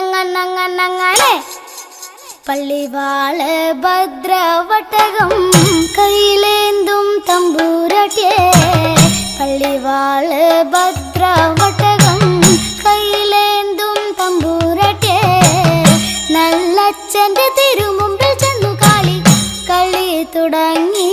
അങ്ങനങ്ങനങ്ങനെ പള്ളിവാൾ ഭദ്രവട്ടകം കയ്യിലേന്തും തമ്പൂരട്ടെ പള്ളിവാൾ ഭദ്രവട്ടകം കയ്യിലേന്തും തമ്പൂരട്ടെ നല്ലച്ഛന്റെ തിരുമുമ്പിൽ ചെന്നു കളി കളി തുടങ്ങി.